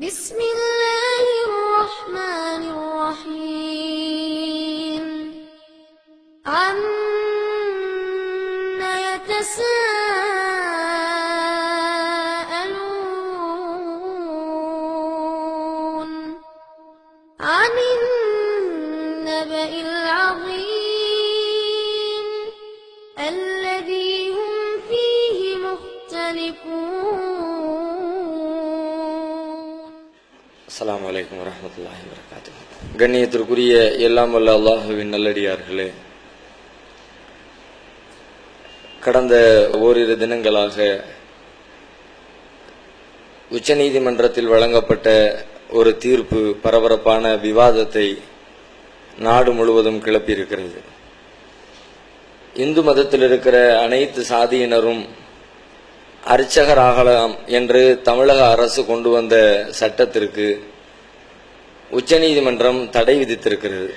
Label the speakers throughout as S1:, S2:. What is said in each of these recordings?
S1: بسم الله الرحمن الرحيم. عم يتساءلون
S2: வரமத்துல்லாஹி வரகாத்து கண்ணியத்திற்குரிய எல்லாம் வல்ல அல்லாஹுவின் நல்லடியார்களே கடந்த ஓரிரு தினங்களாக உச்சநீதிமன்றத்தில் வழங்கப்பட்ட ஒரு தீர்ப்பு பரபரப்பான விவாதத்தை நாடு முழுவதும் கிளப்பியிருக்கிறது. இந்து மதத்தில் இருக்கிற அனைத்து சாதியினரும் அர்ச்சகராகலாம் என்று தமிழக அரசு கொண்டு வந்த சட்டத்திற்கு உச்சநீதிமன்றம் தடை விதித்திருக்கிறது.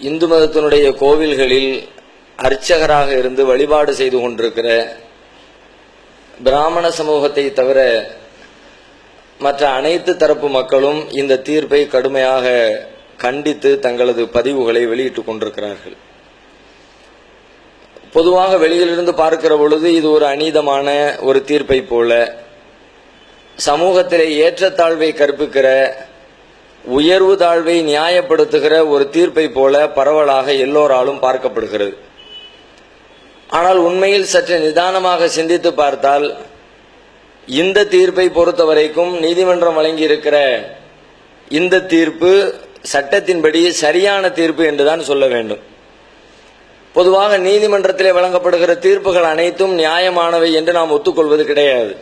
S2: இந்து மதத்தினுடைய கோவில்களில் அர்ச்சகராக இருந்து வழிபாடு செய்து கொண்டிருக்கிற பிராமண சமூகத்தை தவிர மற்ற அனைத்து தரப்பு மக்களும் இந்த தீர்ப்பை கடுமையாக கண்டித்து தங்களது பதிவுகளை வெளியிட்டுக் கொண்டிருக்கிறார்கள். பொதுவாக வெளியிலிருந்து பார்க்கிற பொழுது இது ஒரு அநீதமான ஒரு தீர்ப்பை போல சமூகத்திலே ஏற்றத்தாழ்வை கற்பிக்கிற உயர்வு தாழ்வை நியாயப்படுத்துகிற ஒரு தீர்ப்பை போல பரவலாக எல்லோராலும் பார்க்கப்படுகிறது. ஆனால் உண்மையில் சற்று நிதானமாக சிந்தித்து பார்த்தால் இந்த தீர்ப்பை பொறுத்தவரைக்கும் நீதிமன்றம் வழங்கியிருக்கிற இந்த தீர்ப்பு சட்டத்தின்படி சரியான தீர்ப்பு என்றுதான் சொல்ல வேண்டும். பொதுவாக நீதிமன்றத்திலே வழங்கப்படுகிற தீர்ப்புகள் அனைத்தும் நியாயமானவை என்று நாம் ஒத்துக்கொள்வது கிடையாது.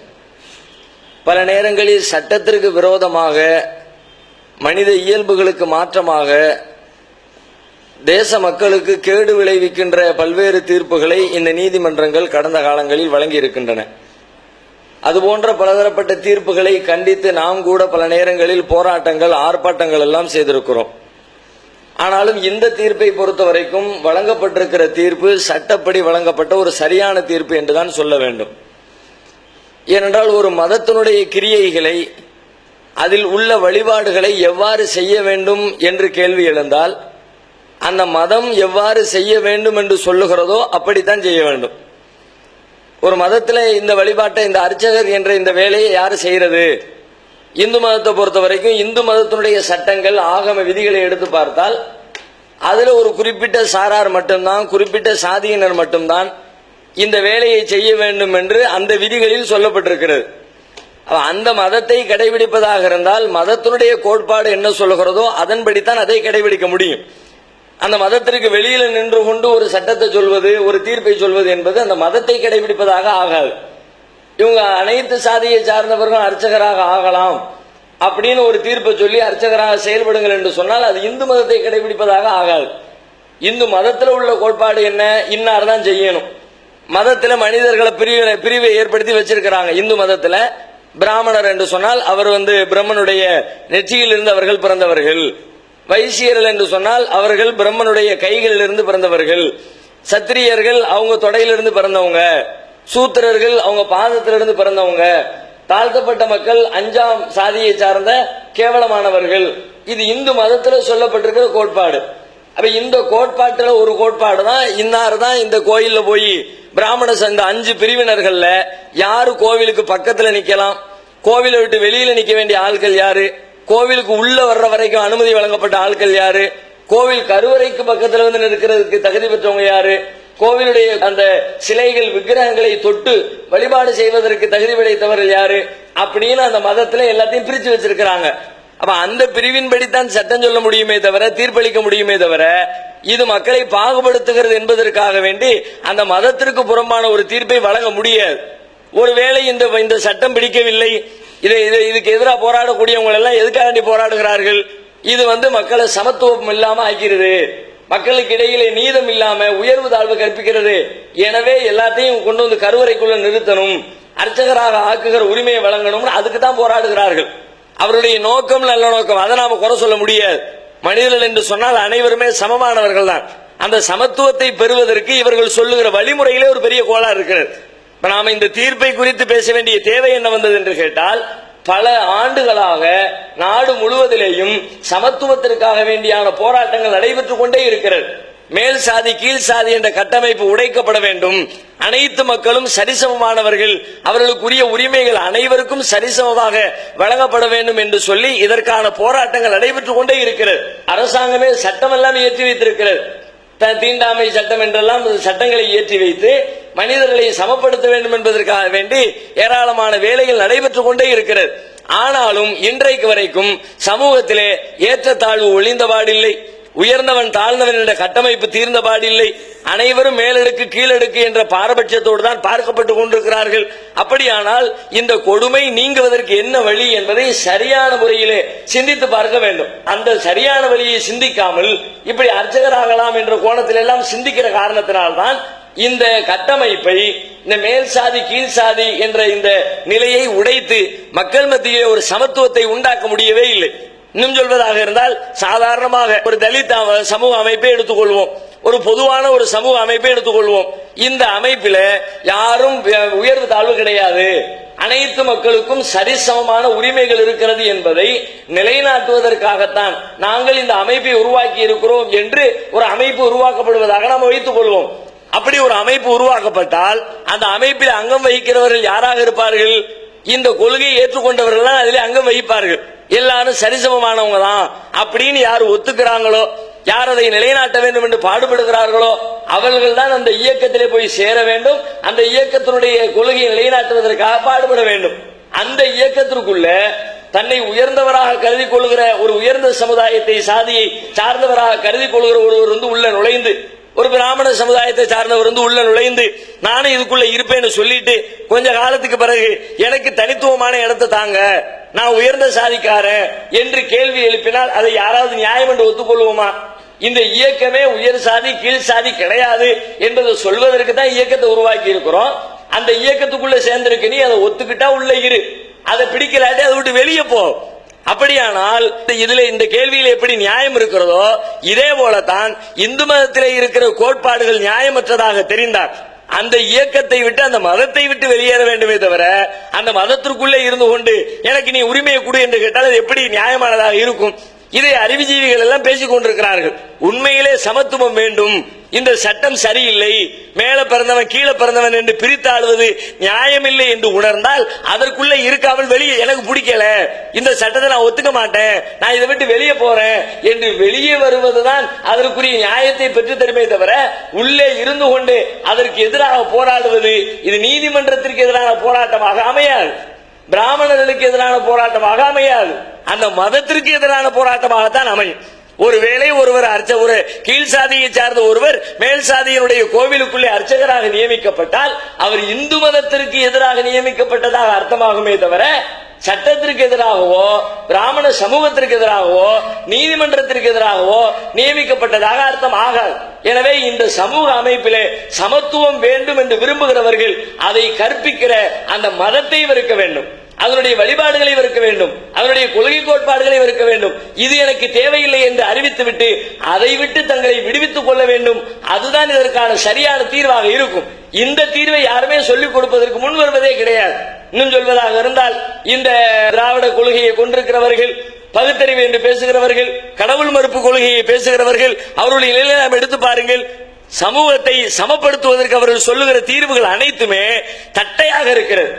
S2: பல நேரங்களில் சட்டத்திற்கு விரோதமாக மனித இயல்புகளுக்கு மாற்றமாக தேச மக்களுக்கு கேடு விளைவிக்கின்ற பல்வேறு தீர்ப்புகளை இந்த நீதிமன்றங்கள் கடந்த காலங்களில் வழங்கி இருக்கின்றன அதுபோன்ற பலதரப்பட்ட தீர்ப்புகளை கண்டித்து நாம் கூட பல நேரங்களில் போராட்டங்கள் ஆர்ப்பாட்டங்கள் எல்லாம் செய்திருக்கிறோம். ஆனாலும் இந்த தீர்ப்பை பொறுத்த வரைக்கும் வழங்கப்பட்டிருக்கிற தீர்ப்பு சட்டப்படி வழங்கப்பட்ட ஒரு சரியான தீர்ப்பு என்றுதான் சொல்ல வேண்டும். ஏனென்றால் ஒரு மதத்தினுடைய கிரியைகளை அதில் உள்ள வழிபாடுகளை எவ்வாறு செய்ய வேண்டும் என்று கேள்வி எழுந்தால் அந்த மதம் எவ்வாறு செய்ய வேண்டும் என்று சொல்லுகிறதோ அப்படித்தான் செய்ய வேண்டும். ஒரு மதத்தில் இந்த வழிபாட்டை இந்த அர்ச்சகர் என்ற இந்த வேலையை யார் செய்கிறது? இந்து மதத்தை பொறுத்த வரைக்கும் இந்து மதத்தினுடைய சட்டங்கள் ஆகம விதிகளை எடுத்து பார்த்தால் அதில் ஒரு குறிப்பிட்ட சாரார் மட்டும்தான் குறிப்பிட்ட சாதியினர் மட்டும்தான் இந்த வேலையை செய்ய வேண்டும் என்று அந்த விதிகளில் சொல்லப்பட்டிருக்கிறது. அந்த மதத்தை கடைபிடிப்பதாக இருந்தால் மதத்தினுடைய கோட்பாடு என்ன சொல்லுகிறதோ அதன்படித்தான் அதை கடைபிடிக்க முடியும். அந்த மதத்திற்கு வெளியில நின்று கொண்டு ஒரு சட்டத்தை சொல்வது ஒரு தீர்ப்பை சொல்வது என்பது அந்த மதத்தை கடைபிடிப்பதாக ஆகாது. இவங்க அனைத்து சாதியை சார்ந்தவர்கள் அர்ச்சகராக ஆகலாம் அப்படின்னு ஒரு தீர்ப்பை சொல்லி அர்ச்சகராக செயல்படுங்கள் என்று சொன்னால் அது இந்து மதத்தை கடைபிடிப்பதாக ஆகாது. இந்து மதத்தில் உள்ள கோட்பாடு என்ன? இன்னார் தான் செய்யணும். மதத்தில் மனிதர்களை பிரிவை பிரிவை ஏற்படுத்தி வச்சிருக்கிறாங்க. இந்து மதத்தில் பிராமணர் என்று சொன்னால் அவர் வந்து பிரம்மனுடைய நெற்றியில் இருந்து அவர்கள் பிறந்தவர்கள். வைசியர்கள் என்று சொன்னால் அவர்கள் பிரம்மனுடைய கைகளிலிருந்து பிறந்தவர்கள். சத்திரியர்கள் அவங்க தொடையிலிருந்து பிறந்தவங்க. சூத்திரர்கள் அவங்க பாதத்திலிருந்து பிறந்தவங்க. தாழ்த்தப்பட்ட மக்கள் அஞ்சாம் சாதியை சார்ந்த கேவலமானவர்கள். இது இந்து மதத்தில் சொல்லப்பட்டிருக்கிற கோட்பாடு. அப்ப இந்த கோட்பாட்டுல ஒரு கோட்பாடு தான் இன்னார் தான் இந்த கோயில்ல போய் பிராமண சங்க அஞ்சு பிரிவினர்கள்ல யாரு கோவிலுக்கு பக்கத்துல நிக்கலாம்? கோவிலை விட்டு வெளியில நிக்க வேண்டிய ஆட்கள் யாரு? கோவிலுக்கு உள்ள வர்ற வரைக்கும் அனுமதி வழங்கப்பட்ட ஆட்கள் யாரு? கோவில் கருவறைக்கு பக்கத்துல வந்து நிற்கிறதுக்கு தகுதி பெற்றவங்க யாரு? கோவிலுடைய அந்த சிலைகள் விக்கிரகங்களை தொட்டு வழிபாடு செய்வதற்கு தகுதி படைத்தவர்கள் யாரு? அப்படின்னு அந்த மதத்துல எல்லாத்தையும் பிரிச்சு வச்சிருக்கிறாங்க. அப்ப அந்த பிரிவின்படித்தான் சட்டம் சொல்ல முடியுமே தவிர தீர்ப்பளிக்க முடியுமே தவிர இது மக்களை பாகுபடுத்துகிறது என்பதற்காக வேண்டி அந்த மதத்திற்கு புறம்பான ஒரு தீர்ப்பை வழங்க முடியாது. ஒருவேளை இந்த இந்த சட்டம் பிடிக்கவில்லை இதை இதை- இதுக்கு எதிராக போராடக்கூடியவங்க எல்லாம் எதுக்காண்டி போராடுகிறார்கள்? இது வந்து மக்களை சமத்துவம் இல்லாம ஆக்கிறது. மக்களுக்கு இடையிலே நீதம் இல்லாம உயர்வு தாழ்வு கற்பிக்கிறது. எனவே எல்லாத்தையும் கொண்டு வந்து கருவறைக்குள்ள நிறுத்தணும். அர்ச்சகராக ஆக்குகிற உரிமையை வழங்கணும்னு அதுக்கு தான் போராடுகிறார்கள். அவருடைய நோக்கம் நல்ல நோக்கம். அதை நாம குறை சொல்ல முடியாது. மனிதர்கள் என்று சொன்னால் அனைவருமே சமமானவர்கள் தான். அந்த சமத்துவத்தை பெறுவதற்கு இவர்கள் சொல்லுகிற வழிமுறையிலே ஒரு பெரிய கோளாறு இருக்கிறது. இப்ப நாம இந்த தீர்ப்பை குறித்து பேச வேண்டிய தேவை என்ன வந்தது என்று கேட்டால் பல ஆண்டுகளாக நாடு முழுவதிலேயும் சமத்துவத்திற்காக வேண்டியான போராட்டங்கள் நடைபெற்றுக் கொண்டே இருக்கிறது. மேல் சாதி கீழ் சாதி என்ற கட்டமைப்பு உடைக்கப்பட வேண்டும். அனைத்து மக்களும் சரிசமமானவர்கள். அவர்களுக்குரிய உரிமைகள் அனைவருக்கும் சரிசமமாக வழங்கப்பட வேண்டும் என்று சொல்லி இதற்கான போராட்டங்கள் நடைபெற்றுக் கொண்டே இருக்கிறது. அரசாங்கமே சட்டம் எல்லாம் இயற்றி வைத்திருக்கிறது. த- தீண்டாமை சட்டம் என்றெல்லாம் சட்டங்களை இயற்றி வைத்து மனிதர்களை சமப்படுத்த வேண்டும் என்பதற்காக வேண்டி ஏராளமான வேலைகள் நடைபெற்றுக் கொண்டே இருக்கிறது. ஆனாலும் இன்றைக்கு வரைக்கும் சமூகத்திலே ஏற்றத்தாழ்வு ஒளிந்தபாடில்லை உயர்ந்தவன் தாழ்ந்தவன் என்ற கட்டமைப்பு தீர்ந்தபாடில்லை அனைவரும் மேலடுக்கு கீழடுக்கு என்ற பாரபட்சத்தோடு தான் பார்க்கப்பட்டு கொண்டிருக்கிறார்கள். அப்படியானால் இந்த கொடுமை நீங்குவதற்கு என்ன வழி என்பதை சரியான முறையிலே சிந்தித்து பார்க்க வேண்டும். அந்த சரியான வழியை சிந்திக்காமல் இப்படி அர்ச்சகராகலாம் என்ற கோணத்தில் எல்லாம் சிந்திக்கிற காரணத்தினால்தான் இந்த கட்டமைப்பை இந்த மேல் சாதி கீழ் சாதி என்ற இந்த நிலையை உடைத்து மக்கள் மத்தியிலே ஒரு சமத்துவத்தை உண்டாக்க முடியவே இல்லை. இன்னும் சொல்வதாக இருந்தால் சாதாரணமாக ஒரு தலித் சமூக அமைப்பை எடுத்துக்கொள்வோம். ஒரு பொதுவான ஒரு சமூக அமைப்பை எடுத்துக்கொள்வோம். இந்த அமைப்பில யாரும் உயர்வு தாழ்வு கிடையாது. அனைத்து மக்களுக்கும் சரிசமமான உரிமைகள் இருக்கிறது என்பதை நிலைநாட்டுவதற்காகத்தான் நாங்கள் இந்த அமைப்பை உருவாக்கி இருக்கிறோம் என்று ஒரு அமைப்பு உருவாக்கப்படுவதாக நாம் வைத்துக் கொள்வோம். அப்படி ஒரு அமைப்பு உருவாக்கப்பட்டால் அந்த அமைப்பில் அங்கம் வகிக்கிறவர்கள் யாராக இருப்பார்கள்? இந்த கொள்கையை ஏற்றுக்கொண்டவர்கள் தான் அங்கம் வகிப்பார்கள். எல்லாரும் சரிசமமானவங்க தான் அப்படின்னு யார் ஒத்துக்கிறாங்களோ யார் அதை நிலைநாட்ட வேண்டும் என்று பாடுபடுகிறார்களோ அவர்கள் தான் அந்த இயக்கத்திலே போய் சேர வேண்டும். அந்த இயக்கத்தினுடைய கொள்கையை நிலைநாட்டுவதற்காக பாடுபட வேண்டும். அந்த இயக்கத்திற்குள்ள தன்னை உயர்ந்தவராக கருதி கொள்கிற ஒரு உயர்ந்த சமுதாயத்தை சாதியை சார்ந்தவராக கருதி கொள்கிற ஒருவர் வந்து உள்ள நுழைந்து ஒரு பிராமண சமுதாயத்தை சார்ந்தவர் வந்து உள்ள நுழைந்து நானும் இதுக்குள்ள இருப்பேன்னு சொல்லிட்டு கொஞ்ச காலத்துக்கு பிறகு எனக்கு தனித்துவமான இடத்தை தாங்க. நான் உயர்ந்த சாதிக்காரன் என்று கேள்வி எழுப்பினால் அதை யாராவது நியாயம் என்று ஒத்துக்கொள்வோமா? இந்த இயக்கமே உயர் சாதி கீழ் சாதி கிடையாது என்பதை சொல்வதற்கு தான் இயக்கத்தை உருவாக்கி இருக்கிறோம். அந்த இயக்கத்துக்குள்ள சேர்ந்திருக்க நீ அதை ஒத்துக்கிட்டா உள்ள இரு. அதை பிடிக்கலாட்டி அதை விட்டு வெளியே போ. அப்படியானால் இதுல இந்த கேள்வியில் எப்படி நியாயம் இருக்கிறதோ இதே போலதான் இந்து மதத்திலே இருக்கிற கோட்பாடுகள் நியாயமற்றதாக தெரிந்தார். அந்த இயக்கத்தை விட்டு அந்த மதத்தை விட்டு வெளியேற வேண்டுமே தவிர அந்த மதத்திற்குள்ளே இருந்து கொண்டு எனக்கு நீ உரிமையை கொடு என்று கேட்டால் அது எப்படி நியாயமானதாக இருக்கும்? இதை அறிவுஜீவிகள் எல்லாம் பேசிக் கொண்டிருக்கிறார்கள். உண்மையிலே சமத்துவம் வேண்டும். இந்த சட்டம் சரியில்லை. மேல பிறந்தவன் கீழே பிறந்தவன் என்று பிரித்தாளுவது நியாயமில்லை என்று உணர்ந்தால் அதற்குள்ள இருக்காமல் வெளியே எனக்கு பிடிக்கல. இந்த சட்டத்தை நான் ஒத்துக்க மாட்டேன். நான் இதை விட்டு வெளியே போறேன் என்று வெளியே வருவதுதான் அதற்குரிய நியாயத்தை பெற்று தருமே தவிர உள்ளே இருந்து கொண்டு அதற்கு எதிராக போராடுவது இது நீதிமன்றத்திற்கு எதிரான போராட்டமாக அமையாது. பிராமணர்களுக்கு எதிரான போராட்டமாக அமையாது அந்த மதத்திற்கு எதிரான போராட்டமாகத்தான் அமையும். ஒருவேளை ஒருவர் அர்ச்ச ஒரு கீழ் சாதியை சார்ந்த ஒருவர் மேல் சாதியினுடைய கோவிலுக்குள்ளே அர்ச்சகராக நியமிக்கப்பட்டால் அவர் இந்து மதத்திற்கு எதிராக நியமிக்கப்பட்டதாக அர்த்தமாகுமே தவிர சட்டத்திற்கு எதிராகவோ பிராமண சமூகத்திற்கு எதிராகவோ நீதிமன்றத்திற்கு எதிராகவோ நியமிக்கப்பட்டதாக அர்த்தம் ஆகாது. எனவே இந்த சமூக அமைப்பிலே சமத்துவம் வேண்டும் என்று விரும்புகிறவர்கள் அதை கற்பிக்கிற அந்த மதத்தை இருக்க வேண்டும். அதனுடைய வழிபாடுகளை இருக்க வேண்டும். அதனுடைய கொள்கை கோட்பாடுகளை இருக்க வேண்டும். இது எனக்கு தேவையில்லை என்று அறிவித்துவிட்டு அதை விட்டு தங்களை விடுவித்துக் கொள்ள வேண்டும். அதுதான் இதற்கான சரியான தீர்வாக இருக்கும். இந்த தீர்வை யாருமே சொல்லிக் கொடுப்பதற்கு முன் வருவதே கிடையாது. இன்னும் சொல்வதாக இருந்தால் இந்த திராவிட கொள்கையை கொண்டிருக்கிறவர்கள் பகுத்தறிவு என்று பேசுகிறவர்கள் கடவுள் மறுப்பு கொள்கையை பேசுகிறவர்கள் அவருடைய நிலையை நாம் எடுத்து பாருங்கள். சமூகத்தை சமப்படுத்துவதற்கு அவர்கள் சொல்லுகிற தீர்வுகள் அனைத்துமே தட்டையாக இருக்கிறது.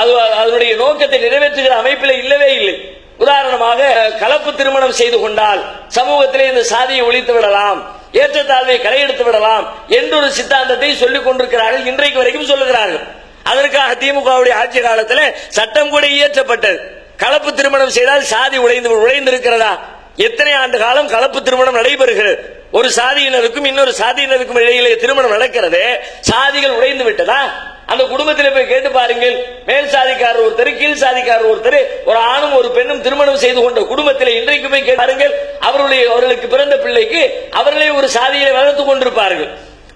S2: அது அதனுடைய நோக்கத்தை நிறைவேற்றுகிற அமைப்பில் இல்லவே இல்லை. உதாரணமாக கலப்பு திருமணம் செய்து கொண்டால் சமூகத்திலே இந்த சாதியை ஒழித்து விடலாம் ஏற்றத்தாழ்வை களையெடுத்து விடலாம் என்றொரு சித்தாந்தத்தை சொல்லிக் கொண்டிருக்கிறார்கள் இன்றைக்கு வரைக்கும் சொல்லுகிறார்கள். அதற்காக திமுகவுடைய ஆட்சி காலத்தில் சட்டம் கூட இயற்றப்பட்டது. கலப்பு திருமணம் செய்தால் சாதி உழைந்து உழைந்திருக்கிறதா எத்தனை ஆண்டு காலம் கலப்பு திருமணம் நடைபெறுகிறது? ஒரு சாதியினருக்கும் இன்னொரு சாதியினருக்கும் இடையிலே திருமணம் நடக்கிறது சாதிகள் உடைந்து விட்டதா? அந்த குடும்பத்தில் போய் கேட்டு பாருங்கள். மேல் சாதிக்காரர் ஒருத்தர் கீழ் சாதிக்காரர் ஒருத்தர் ஒரு ஆணும் ஒரு பெண்ணும் திருமணம் செய்து கொண்ட குடும்பத்தில் இன்றைக்கு போய் கேட்டு பாருங்கள். அவருடைய அவர்களுக்கு பிறந்த பிள்ளைக்கு அவர்களே ஒரு சாதியை வளர்த்து கொண்டிருப்பார்கள்.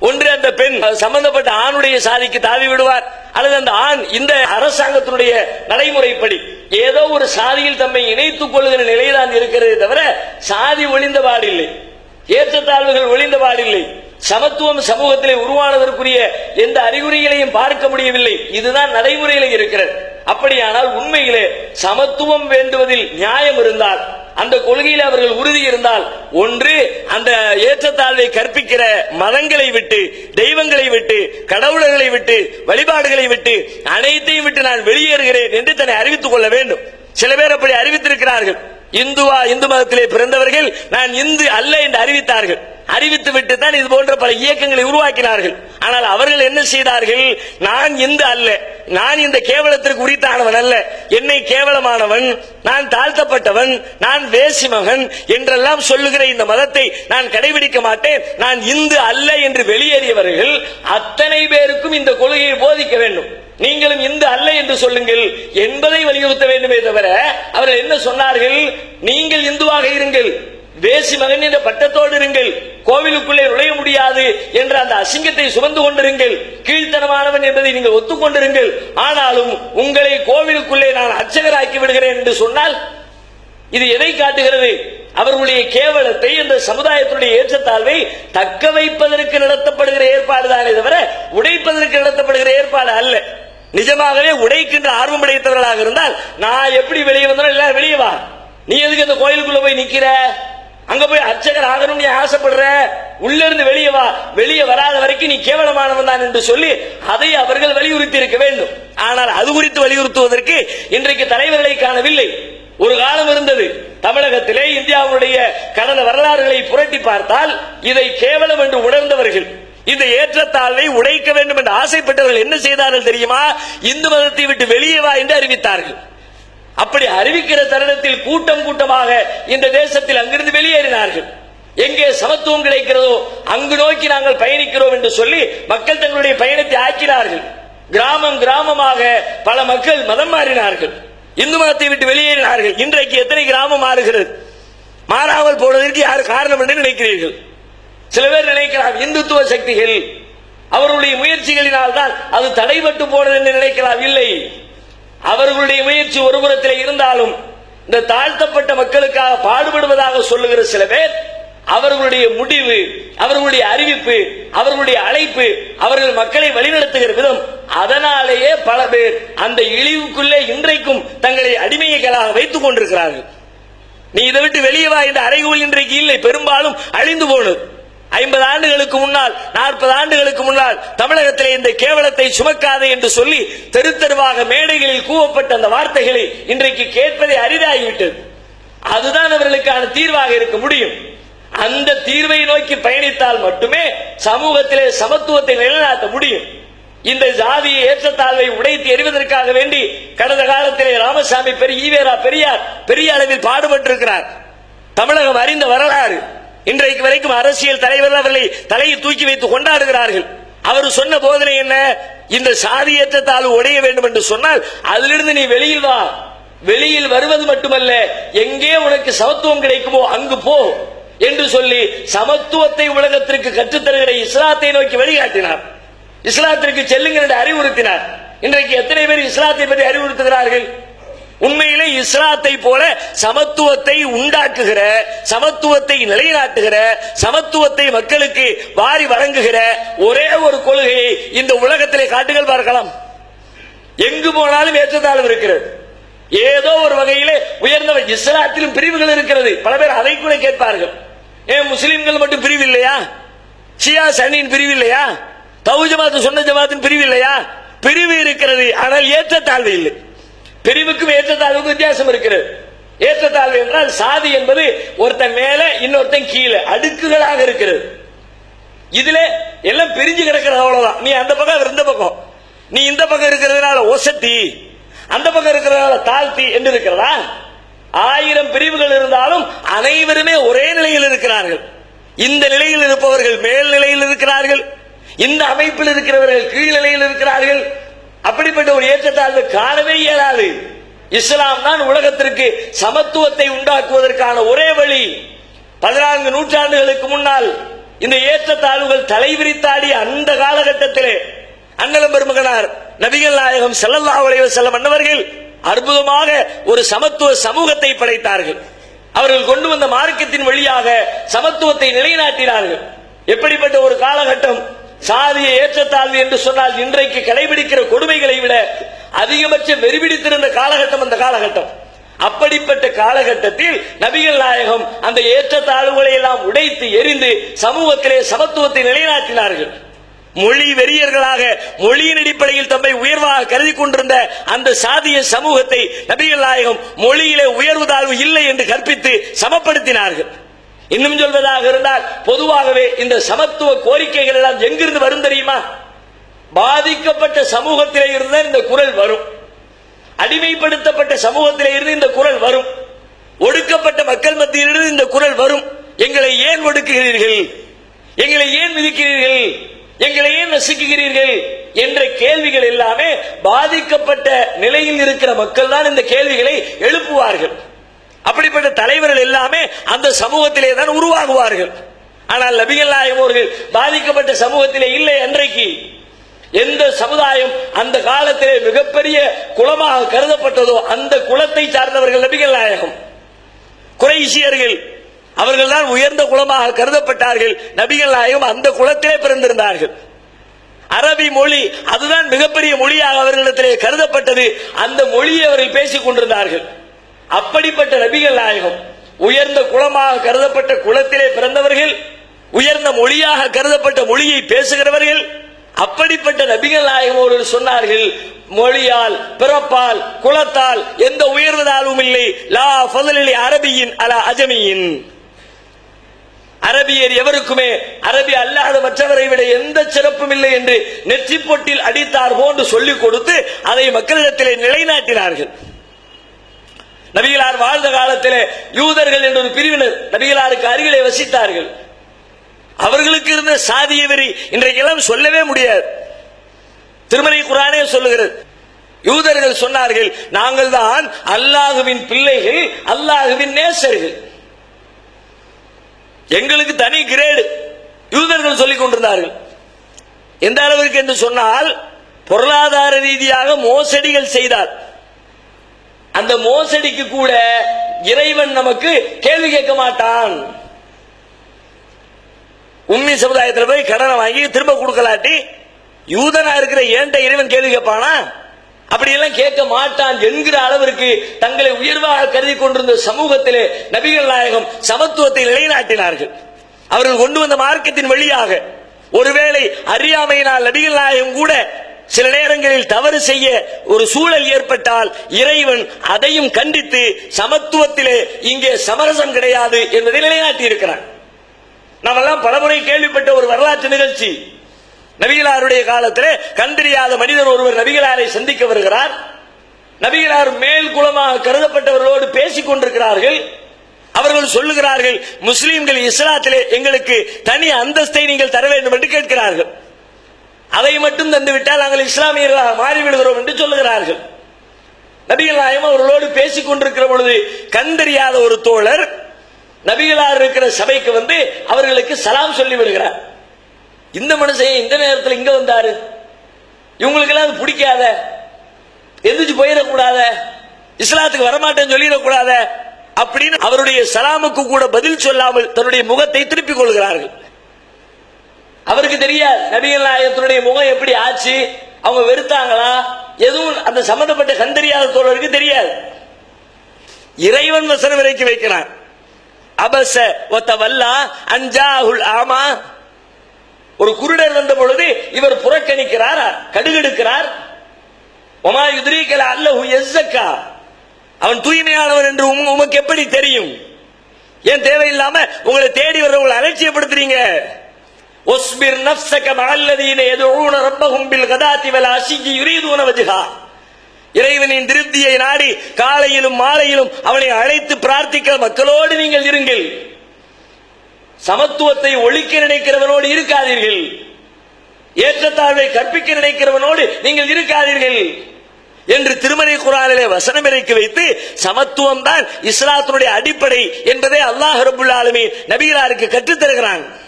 S2: ஒன்று அந்த பெண் சம்பந்தப்பட்ட ஆணுடைய சாதிக்கு தாவி விடுவார். அல்லது அந்த ஆண் இந்த அரசாங்கத்தினுடைய நடைமுறைப்படி ஏதோ ஒரு சாதியில் தம்மை இணைத்துக் கொள்கிற நிலைதான் இருக்கிறதே தவிர சாதி ஒளிந்த பாடில்லை ஏற்றத்தாழ்வுகள் ஒளிந்த பாடில்லை சமத்துவம் சமூகத்திலே உருவானதற்குரிய எந்த அறிகுறிகளையும் பார்க்க முடியவில்லை. இதுதான் நடைமுறையில இருக்கிறது. அப்படியானால் உண்மையிலே சமத்துவம் வேண்டுவதில் நியாயம் இருந்தால் அந்த கொள்கையில் அவர்கள் உறுதி இருந்தால் ஒன்று அந்த ஏற்றத்தாழ்வை கற்பிக்கிற மதங்களை விட்டு தெய்வங்களை விட்டு கடவுளர்களை விட்டு வழிபாடுகளை விட்டு அனைத்தையும் விட்டு நான் வெளியேறுகிறேன் என்று தன்னை அறிவித்துக் கொள்ள வேண்டும். சில பேர் அப்படி அறிவித்திருக்கிறார்கள். இந்துவா இந்து மதத்திலே பிறந்தவர்கள் நான் இந்து அல்ல என்று அறிவித்தார்கள். அறிவித்து விட்டு தான் இது போன்ற பல இயக்கங்களை உருவாக்கினார்கள். ஆனால் அவர்கள் என்ன செய்தார்கள்? நான் இந்து அல்ல. நான் இந்த கேவலத்திற்கு உரித்தானவன் அல்ல. என்னை கேவலமானவன் நான் தாழ்த்தப்பட்டவன் நான் வேசி மகன் என்றெல்லாம் சொல்லுகிற இந்த மதத்தை நான் கடைபிடிக்க மாட்டேன். நான் இந்து அல்ல என்று வெளியேறியவர்கள் அத்தனை பேருக்கும் இந்த கொள்கையை போதிக்க வேண்டும். நீங்களும் இந்து அல்ல என்று சொல்லுங்கள். என்பதை வலியுறுத்த வேண்டுமே தவிர அவர்கள் என்ன சொன்னார்கள்? நீங்கள் இந்துவாக இருங்கள். வேசி மகன் என்ற பட்டத்தோடு இருங்கள். கோவிலுக்குள்ளே நுழைய முடியாது என்ற அந்த அசிங்கத்தை சுமந்து கொண்டிருங்கள். கீழ்த்தனமானவன் என்பதை நீங்கள் ஒத்துக்கொண்டிருங்கள். ஆனாலும் உங்களை கோவிலுக்குள்ளே நான் அர்ச்சகராக்கி விடுகிறேன் என்று சொன்னால் இது எதை காட்டுகிறது? அவர்களுடைய கேவலத்தை இந்த சமுதாயத்தினுடைய ஏற்றத்தாழ்வை தக்க வைப்பதற்கு நடத்தப்படுகிற ஏற்பாடு தானே தவிர உடைப்பதற்கு நடத்தப்படுகிற ஏற்பாடு அல்ல. நிஜமாகவே உடைக்கின்ற ஆர்வம் படைத்தவர்களாக இருந்தால் நான் எப்படி வெளியே வந்தாலும் எல்லாரும் வெளியே வா. நீ எதுக்கு அந்த கோயிலுக்குள்ள போய் நிக்கிற? அங்க போய் அர்ச்சகர் ஆகணும் நீ ஆசைப்படுற? உள்ள இருந்து வெளியே வா. வெளியே வராத வரைக்கும் நீ கேவலமானவன் தான் என்று சொல்லி அதை அவர்கள் வலியுறுத்தி இருக்க வேண்டும். ஆனால் அது குறித்து வலியுறுத்துவதற்கு இன்றைக்கு தலைவர்களை காணவில்லை. ஒரு காலம் இருந்தது. தமிழகத்திலே இந்தியாவுடைய கடந்த வரலாறுகளை புரட்டி பார்த்தால் இதை கேவலம் என்று உணர்ந்தவர்கள் இந்த ஏற்றத்தாழ்வை உடைக்க வேண்டும் என்று ஆசைப்பட்டவர்கள் என்ன செய்தார்கள் தெரியுமா? இந்து மதத்தை விட்டு வெளியே வா என்று அறிவித்தார்கள். அப்படி அறிவிக்கிற தருணத்தில் கூட்டம் கூட்டமாக இந்த தேசத்தில் அங்கிருந்து வெளியேறினார்கள். எங்கே சமத்துவம் கிடைக்கிறதோ அங்கு நோக்கி நாங்கள் பயணிக்கிறோம் என்று சொல்லி மக்கள் தங்களுடைய பயணத்தை ஆக்கினார்கள். கிராமம் கிராமமாக பல மக்கள் மதம் மாறினார்கள். இந்து மதத்தை விட்டு வெளியேறினார்கள். இன்றைக்கு எத்தனை கிராமம் மாறுகிறது? மாறாமல் போனதற்கு யார் காரணம் என்று நினைக்கிறீர்கள்? சில பேர் நினைக்கலாம் இந்துத்துவ சக்திகள் அவருடைய முயற்சிகளினால் தான் அது தடைபட்டு போனது என்று நினைக்கலாம். இல்லை. அவர்களுடைய முயற்சி ஒருபுறத்தில் இருந்தாலும் இந்த தாழ்த்தப்பட்ட மக்களுக்காக பாடுபடுவதாக சொல்லுகிற சில பேர் அவர்களுடைய முடிவு அவர்களுடைய அறிவிப்பு அவர்களுடைய அழைப்பு அவர்கள் மக்களை வழிநடத்துகிற விதம் அதனாலேயே பல பேர் அந்த இழிவுக்குள்ளே இன்றைக்கும் தங்களை அடிமைகளாக வைத்துக் கொண்டிருக்கிறார்கள். நீ இதை விட்டு வெளியே வா இந்த அறைகூல் இன்றைக்கு இல்லை பெரும்பாலும் அழிந்து போனது. ஐம்பது ஆண்டுகளுக்கு முன்னால் நாற்பது ஆண்டுகளுக்கு முன்னால் தமிழகத்தில் இந்த கேவலத்தை சுமக்காதே என்று சொல்லி தெரு தெருவாக மேடைகளில் கூவப்பட்ட அந்த வார்த்தைகளை இன்றைக்கு கேட்பதை அரிதாகிவிட்டது. அதுதான் அவர்களுக்கான தீர்வாக இருக்க முடியும். அந்த தீர்வை நோக்கி பயணித்தால் மட்டுமே சமூகத்திலே சமத்துவத்தை நிலைநாட்ட முடியும். இந்த ஜாதியை ஏற்றத்தாழ்வை உடைத்து எறிவதற்காக வேண்டி கடந்த காலத்திலே ராமசாமி பெரிய ஈவேரா பெரியார் பெரிய அளவில் பாடுபட்டிருக்கிறார். தமிழகம் அறிந்த வரலாறு. இன்றைக்கு வரைக்கும் அரசியல் தலைவர்கள் அவர்களை தலையை தூக்கி வைத்து கொண்டாடுகிறார்கள். அவர் சொன்ன போதனை என்ன? இந்த சாதியற்ற தாழ்வு உடைய வேண்டும் என்று சொன்னால் அதிலிருந்து நீ வெளியில் வா. வெளியில் வருவது மட்டுமல்ல எங்கே உனக்கு சமத்துவம் கிடைக்குமோ அங்கு போ என்று சொல்லி சமத்துவத்தை உலகத்திற்கு கற்றுத்தருகிற இஸ்லாத்தை நோக்கி வழிகாட்டினார். இஸ்லாத்திற்கு செல்லுங்கள் என்று அறிவுறுத்தினார். இன்றைக்கு எத்தனை பேர் இஸ்லாத்தை பற்றி அறிவுறுத்துகிறார்கள்? உண்மையிலே இஸ்லாத்தை போல சமத்துவத்தை உண்டாக்குகிற சமத்துவத்தை நிலைநாட்டுகிற சமத்துவத்தை மக்களுக்கு வாரி வழங்குகிற ஒரே ஒரு கொள்கையை இந்த உலகத்திலே காட்டுகள் பார்க்கலாம். எங்கு போனாலும் ஏற்றத்தாழ்வு இருக்கிறது. ஏதோ ஒரு வகையிலே உயர்ந்தவர் இஸ்லாத்திலும் பிரிவுகள் இருக்கிறது. பல பேர் அதை கூட கேட்பார்கள். ஏன் முஸ்லிம்கள் மட்டும் பிரிவு இல்லையா ஷியா சனியின் பிரிவு இல்லையா தவு ஜமாத்து சொன்ன ஜமாத்தின் பிரிவு இல்லையா பிரிவு இருக்கிறது ஆனால் ஏற்றத்தாழ்வு இல்லை. பிரிவுக்கும் ஏற்றத்தாழ்வுக்கும் வித்தியாசம் இருக்கிறது ஏற்றத்தாழ்வு என்றால் சாதி என்பது ஒருத்தன் மேல இன்னொருத்தன் கீழே அடுக்குகளாக இருக்கிறது இதுல எல்லாம் பிரிஞ்சு கிடக்கிறது அவ்வளவுதான். நீ அந்த பக்கம் இந்த பக்கம். நீ இந்த பக்கம் இருக்கிறதுனால ஒசத்தி அந்த பக்கம் இருக்கிறதுனால தாழ்த்தி என்று இருக்கிறதா? ஆயிரம் பிரிவுகள் இருந்தாலும் அனைவருமே ஒரே நிலையில் இருக்கிறார்கள். இந்த நிலையில் இருப்பவர்கள் மேல் நிலையில் இருக்கிறார்கள். இந்த அமைப்பில் இருக்கிறவர்கள் கீழ் நிலையில் இருக்கிறார்கள். அப்படிப்பட்ட ஒரு ஏற்றத்தாழ்வு காணவே இயலாது. இஸ்லாம் தான் உலகத்திற்கு சமத்துவத்தை உண்டாக்குவதற்கான ஒரே வழி. பதினான்கு நூற்றாண்டுகளுக்கு முன்னால் இந்த ஏற்றத்தாழ்வுகள் தலைவிரித்தாடி அந்த காலகட்டத்திலே அண்ணலம் பெருமகனார் நபிகள் நாயகம் ஸல்லல்லாஹு செல்ல மன்னவர்கள் அன்னவர்கள் அற்புதமாக ஒரு சமத்துவ சமூகத்தை படைத்தார்கள். அவர்கள் கொண்டு வந்த மார்க்கத்தின் வழியாக சமத்துவத்தை நிலைநாட்டினார்கள். எப்படிப்பட்ட ஒரு காலகட்டம்? சாதியை ஏற்றத்தாழ்வு என்று சொன்னால் இன்றைக்கு கடைபிடிக்கிற கொடுமைகளை விட அதிகபட்ச வெறிபிடித்திருந்த காலகட்டம் அந்த காலகட்டம். அப்படிப்பட்ட காலகட்டத்தில் நபிகள் நாயகம் அந்த ஏற்றத்தாழ்வுகளை எல்லாம் உடைத்து எரிந்து சமூகத்திலே சமத்துவத்தை நிலைநாட்டினார்கள். மொழி வெறியர்களாக மொழியின் அடிப்படையில் தம்மை உயர்வாக கருதி கொண்டிருந்த அந்த சாதிய சமூகத்தை நபிகள் நாயகம் மொழியிலே உயர்வு தாழ்வு இல்லை என்று கற்பித்து சமப்படுத்தினார்கள். இன்னும் சொல்வதாக இருந்தால் பொதுவாகவே இந்த சமத்துவ கோரிக்கைகள் எல்லாம் எங்கிருந்து வரும் தெரியுமா? பாதிக்கப்பட்ட சமூகத்திலே இருந்து இந்த குரல் வரும். அடிமைப்படுத்தப்பட்ட சமூகத்திலே இருந்து இந்த குரல் வரும். ஒடுக்கப்பட்ட மக்கள் மத்தியிலிருந்து இந்த குரல் வரும். எங்களை ஏன் ஒடுக்குகிறீர்கள்? எங்களை ஏன் விதிக்கிறீர்கள் எங்களை ஏன் நசுக்குகிறீர்கள்? என்ற கேள்விகள் எல்லாமே பாதிக்கப்பட்ட நிலையில் இருக்கிற மக்கள் தான் இந்த கேள்விகளை எழுப்புவார்கள். அப்படிப்பட்ட தலைவர்கள் எல்லாமே அந்த சமூகத்திலே தான் உருவாகுவார்கள். ஆனால் நபிகள் நாயகம் அவர்கள் பாதிக்கப்பட்ட சமூகத்திலே இல்லை அன்றைக்கு. எந்த சமுதாயம் அந்த காலத்திலே மிகப்பெரிய குலமாக கருதப்பட்டதோ அந்த குலத்தை சார்ந்தவர்கள் நபிகள் நாயகம். குறைசியர்கள் அவர்கள் தான் உயர்ந்த குலமாக கருதப்பட்டார்கள். நபிகள் நாயகம் அந்த குலத்திலே பிறந்திருந்தார்கள். அரபி மொழி அதுதான் மிகப்பெரிய மொழியாக அவர்களிடத்திலே கருதப்பட்டது. அந்த மொழியை அவர்கள் பேசிக் கொண்டிருந்தார்கள். அப்படிப்பட்ட நபிகள் நாயகம் உயர்ந்த குலமாக கருதப்பட்ட குலத்திலே பிறந்தவர்கள் உயர்ந்த மொழியாக கருதப்பட்ட மொழியை பேசுகிறவர்கள் அப்படிப்பட்ட நபிகள் நாயகம் அவர்கள் சொன்னார்கள் மொழியால் பிறப்பால் குலத்தால் எந்த உயர்ந்ததாலும் இல்லை. லா ஃபதலில் அரபியின் அலா அஜமியின். அரபியர் எவருக்குமே அரபி அல்லாத மற்றவரை விட எந்த சிறப்பும் இல்லை என்று நெற்றி பொட்டில் அடித்தார் போன்று சொல்லிக் கொடுத்து அதை மக்களிடத்திலே நிலைநாட்டினார்கள். நபிகளார் வாழ்ந்த காலத்திலே யூதர்கள் என்ற ஒரு பிரிவினர் நபிகளாருக்கு அருகிலே வசித்தார்கள். அவர்களுக்கு இருந்த சாதிய வெறி இன்றைக்கெல்லாம் சொல்லவே முடியாது. திருமலை குரானே சொல்லுகிறது. யூதர்கள் சொன்னார்கள் நாங்கள் தான் அல்லாஹுவின் பிள்ளைகள் அல்லாஹுவின் நேசர்கள். எங்களுக்கு தனி கிரேடு யூதர்கள் சொல்லிக் கொண்டிருந்தார்கள். எந்த அளவிற்கு என்று சொன்னால் பொருளாதார ரீதியாக மோசடிகள் செய்தார். அந்த மோசடிக்கு கூட இறைவன் நமக்கு கேள்வி கேட்க மாட்டான். உண்மை சமுதாயத்தில் போய் கடனை வாங்கி திரும்ப கொடுக்கலாட்டி யூதனா இருக்கிற ஏன்ட்ட இறைவன் கேள்வி கேட்பானா? அப்படியெல்லாம் கேட்க மாட்டான் என்கிற அளவிற்கு தங்களை உயர்வாக கருதி கொண்டிருந்த சமூகத்திலே நபிகள் நாயகம் சமத்துவத்தை நிலைநாட்டினார்கள். அவர்கள் கொண்டு வந்த மார்க்கத்தின் வழியாக ஒருவேளை அறியாமையினால் நபிகள் நாயகம் கூட சில நேரங்களில் தவறு செய்ய ஒரு சூழல் ஏற்பட்டால் இறைவன் அதையும் கண்டித்து சமத்துவத்திலே இங்கே சமரசம் கிடையாது என்பதை நிலைநாட்டி இருக்கிறான். நாமெல்லாம் பலமுறை கேள்விப்பட்ட ஒரு வரலாற்று நிகழ்ச்சி. நபிகளாருடைய காலத்தில் கண்டறியாத மனிதர் ஒருவர் நபிகளாரை சந்திக்க வருகிறார். நபிகளார் மேல் குலமாக கருதப்பட்டவர்களோடு பேசிக் கொண்டிருக்கிறார்கள். அவர்கள் சொல்லுகிறார்கள் முஸ்லீம்கள் இஸ்லாத்திலே எங்களுக்கு தனி அந்தஸ்தை நீங்கள் தர வேண்டும் என்று கேட்கிறார்கள். அதை மட்டும் தந்துவிட்டால் நாங்கள் இஸ்லாமியர்களாக மாறிவிடுகிறோம் என்று சொல்லுகிறார்கள். நபிகள் நாயகம் அவர்களோடு பேசிக் கொண்டிருக்கிற பொழுது கண்டறியாத ஒரு தோழர் நபிகளார் இருக்கிற சபைக்கு வந்து அவர்களுக்கு சலாம் சொல்லி விடுகிறார். இந்த மனுஷன் இந்த நேரத்தில் இங்க வந்தாரு. இவங்களுக்கு எல்லாம் அது பிடிக்காத. எந்திரிச்சு போயிடக்கூடாத. இஸ்லாத்துக்கு வரமாட்டேன்னு சொல்லிடக்கூடாத. அப்படின்னு அவருடைய சலாமுக்கு கூட பதில் சொல்லாமல் தன்னுடைய முகத்தை திருப்பிக் கொள்கிறார்கள். அவருக்கு தெரியாது. நபிகள் நாயகத்தினுடைய முகம் எப்படி ஆச்சு? அவங்க வெறுத்தாங்களா? எதுவும் அந்த சம்பந்தப்பட்ட கண்டறியாத தோழருக்கு தெரியாது. இறைவன் வசனம் விலைக்கு வைக்கிறான். அபச ஒத்த வல்லா அஞ்சாஹுல் ஆமா. ஒரு குருடர் வந்த பொழுது இவர் புறக்கணிக்கிறார் கடுகெடுக்கிறார். ஒமா யுதிரீக்கல அல்லஹு எஸ்ஸக்கா. அவன் தூய்மையானவன் என்று உமக்கு எப்படி தெரியும்? ஏன் தேவையில்லாம உங்களை தேடி வர்றவங்களை அலட்சியப்படுத்துறீங்க? ஒஸ்பிர் நஃப்ஸக மஅல்லதீன யதுஊன ரப்பஹும் பில் கதாத்தி வல் அஷியி யுரீதுன வஜ்ஹா இறைவனின் திருப்தியை நாடி காலையிலும் மாலையிலும் அவனை அழைத்து பிரார்த்திக்கிற மக்களோடு நீங்கள் இருங்கள். சமத்துவத்தை ஒழிக்க நினைக்கிறவனோடு இருக்காதீர்கள். ஏற்றத்தாழ்வை கற்பிக்க நினைக்கிறவனோடு நீங்கள் இருக்காதீர்கள். என்று திருமலை குரானிலே வசனம் இறக்கி வைத்து சமத்துவம் தான் இஸ்லாத்தினுடைய அடிப்படை என்பதை அல்லாஹ் ரபுல்லாலுமே நபிகளாருக்கு கற்றுத் தருகிறான்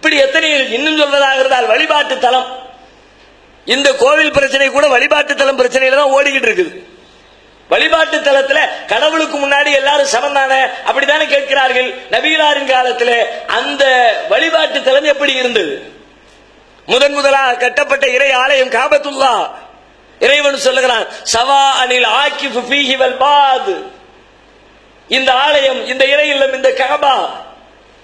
S2: இப்படி எத்தனை இன்னும் சொல்வதாக இருந்தால் வழிபாட்டு தலம். இந்த கோவில் பிரச்சனை கூட வழிபாட்டு தலம் பிரச்சனையில தான் ஓடிக்கிட்டு இருக்குது. வழிபாட்டு தலத்துல கடவுளுக்கு முன்னாடி எல்லாரும் சமம் தானே? அப்படித்தானே கேட்கிறார்கள்? நபிகளாரின் காலத்துல அந்த வழிபாட்டு தலம் எப்படி இருந்தது? முதன் முதலாக கட்டப்பட்ட இறை ஆலயம் காபத்துல்லா. இறைவன் சொல்லுகிறான் சவா அனில் ஆக்கிஃபு ஃபீஹி வல் பாத். இந்த ஆலயம் இந்த இறை இல்லம் இந்த கபா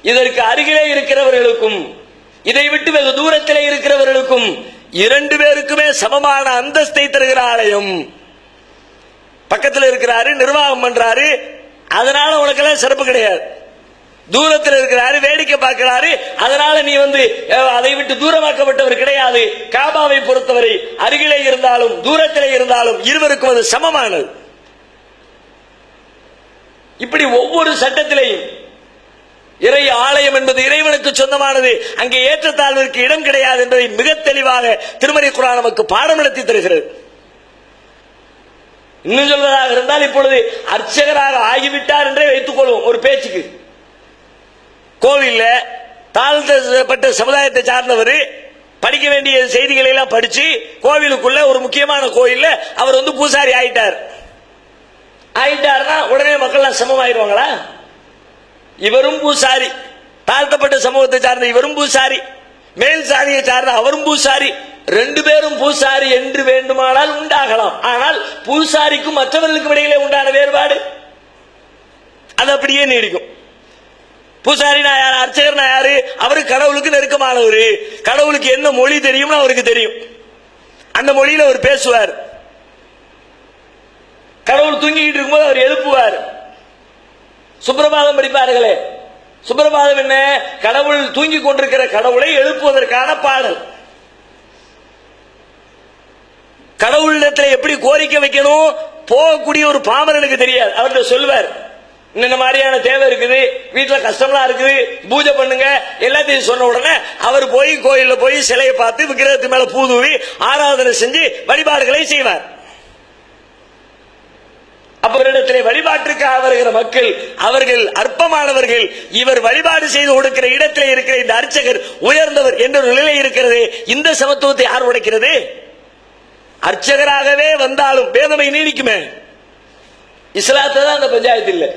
S2: இதற்கு அருகிலே இருக்கிறவர்களுக்கும் இதை விட்டு வெகு தூரத்திலே இருக்கிறவர்களுக்கும் இரண்டு பேருக்குமே சமமான அந்தஸ்தை தருகிற ஆலயம் பக்கத்தில் இருக்கிறாரு நிர்வாகம் பண்றாரு. அதனால உனக்கெல்லாம் சிறப்பு கிடையாது. தூரத்தில் இருக்கிறாரு வேடிக்கை பார்க்கிறாரு. அதனால நீ வந்து அதை விட்டு தூரமாக்கப்பட்டவர் கிடையாது. காபாவை பொறுத்தவரை அருகிலே இருந்தாலும் தூரத்திலே இருந்தாலும் இருவருக்கும் அது சமமானது. இப்படி ஒவ்வொரு சட்டத்திலேயும் இறை ஆலயம் என்பது இறைவனுக்கு சொந்தமானது. அங்கே ஏற்றத்தாழ்விற்கு இடம் கிடையாது என்பதை மிக தெளிவாக திருமறை குரான் நமக்கு பாடம் நடத்தி தருகிறது. இன்னும் சொல்வதாக இருந்தால் இப்பொழுது அர்ச்சகராக ஆகிவிட்டார் என்றே வைத்துக் கொள்வோம் ஒரு பேச்சுக்கு. கோவில்ல தாழ்த்தப்பட்ட சமுதாயத்தை சார்ந்தவர் படிக்க வேண்டிய செய்திகளை எல்லாம் படிச்சு கோவிலுக்குள்ள ஒரு முக்கியமான கோயில்ல அவர் வந்து பூசாரி ஆயிட்டார். ஆயிட்டாருன்னா உடனே மக்கள்லாம் சமமாயிருவாங்களா இவரும் பூசாரி. தாழ்த்தப்பட்ட சமூகத்தை சார்ந்த இவரும் பூசாரி. மேல் சாதியை சார்ந்த அவரும் பூசாரி. ரெண்டு பேரும் பூசாரி என்று வேண்டுமானால் உண்டாகலாம். ஆனால் பூசாரிக்கும் மற்றவர்களுக்கும் இடையிலே உண்டான வேறுபாடு? அது அப்படியே நீடிக்கும். பூசாரி நான் யார்? அர்ச்சகர் நான் யாரு? அவரு கடவுளுக்கு நெருக்கமானவர். கடவுளுக்கு என்ன மொழி தெரியும்னு அவருக்கு தெரியும். அந்த மொழியில அவர் பேசுவார். கடவுள் தூங்கிக்கிட்டு இருக்கும்போது அவர் எழுப்புவார். சுப்பிரபாதம் படிப்பார்களே. சுப்பிரபாதம் என்ன? கடவுள் தூங்கி கொண்டிருக்கிற கடவுளை எழுப்புவதற்கான பாடல். கடவுளிடத்தில் எப்படி கோரிக்கை வைக்கணும்? போகக்கூடிய ஒரு பாமரனுக்கு தெரியாது. அவர்கிட்ட சொல்லுவார். இந்த மாதிரியான தேவை இருக்குது. வீட்டில் கஷ்டம்லாம் இருக்குது. பூஜை பண்ணுங்க. எல்லாத்தையும் சொன்ன உடனே அவர் போய் கோயிலில் போய் சிலையை பார்த்து விக்கிரகத்து மேல பூதூவி ஆராதனை செஞ்சு வழிபாடுகளை செய்வார். அவரிடத்திலே வழிபாட்டிற்காக வருகிற மக்கள் அவர்கள் அற்பமானவர்கள். இவர் வழிபாடு செய்து கொடுக்கிற இடத்திலே இருக்கிற இந்த அர்ச்சகர் உயர்ந்தவர் என்ற ஒரு இருக்கிறது. இந்த சமத்துவத்தை யார் உடைக்கிறது? அர்ச்சகராகவே வந்தாலும் பேதமை நீடிக்குமே. இஸ்லாத்துல தான் அந்த பஞ்சாயத்து இல்லை.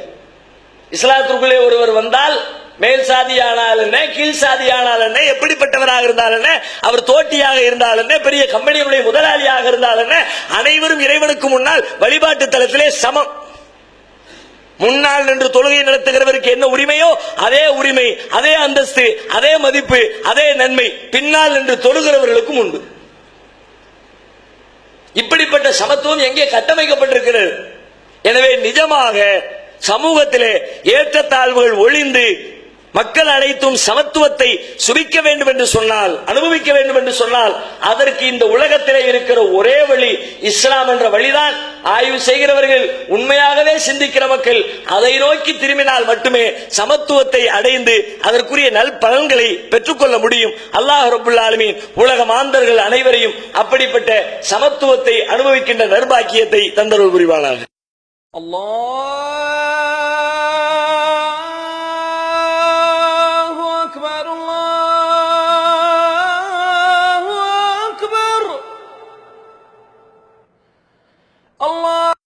S2: இஸ்லாத்திற்குள்ளே ஒருவர் வந்தால் மேல் சாதியானால் என்ன கீழ் சாதியானால் என்ன எப்படிப்பட்டவராக இருந்தால் என்ன அவர் தோட்டியாக இருந்தால் என்ன பெரிய கம்பெனியுடைய முதலாளியாக இருந்தால் என்ன அனைவரும் இறைவனுக்கு முன்னால் வழிபாட்டு தளத்திலே சமம். முன்னால் நின்று தொழுகை நடத்துகிறவருக்கு என்ன உரிமையோ அதே உரிமை அதே அந்தஸ்து அதே மதிப்பு அதே நன்மை பின்னால் நின்று தொழுகிறவர்களுக்கும் உண்டு. இப்படிப்பட்ட சமத்துவம் எங்கே கட்டமைக்கப்பட்டிருக்கிறது? எனவே நிஜமாக சமூகத்திலே ஏற்றத்தாழ்வுகள் ஒளிந்து மக்கள் அனைத்தும் சமத்துவத்தை சுபிக்க வேண்டும் என்று சொன்னால் அனுபவிக்க வேண்டும் என்று சொன்னால் அதற்கு இந்த உலகத்திலே இருக்கிற ஒரே வழி இஸ்லாம் என்ற வழிதான். ஆய்வு செய்கிறவர்கள் உண்மையாகவே சிந்திக்கிற மக்கள் அதை நோக்கி திரும்பினால் மட்டுமே சமத்துவத்தை அடைந்து அதற்குரிய நல் பலன்களை பெற்றுக்கொள்ள முடியும். அல்லாஹ் ரபுல்லாலுமே உலக மாந்தர்கள் அனைவரையும் அப்படிப்பட்ட சமத்துவத்தை அனுபவிக்கின்ற நர்பாக்கியத்தை தந்தருள் புரிவானார்கள்
S3: அல்லாஹ்!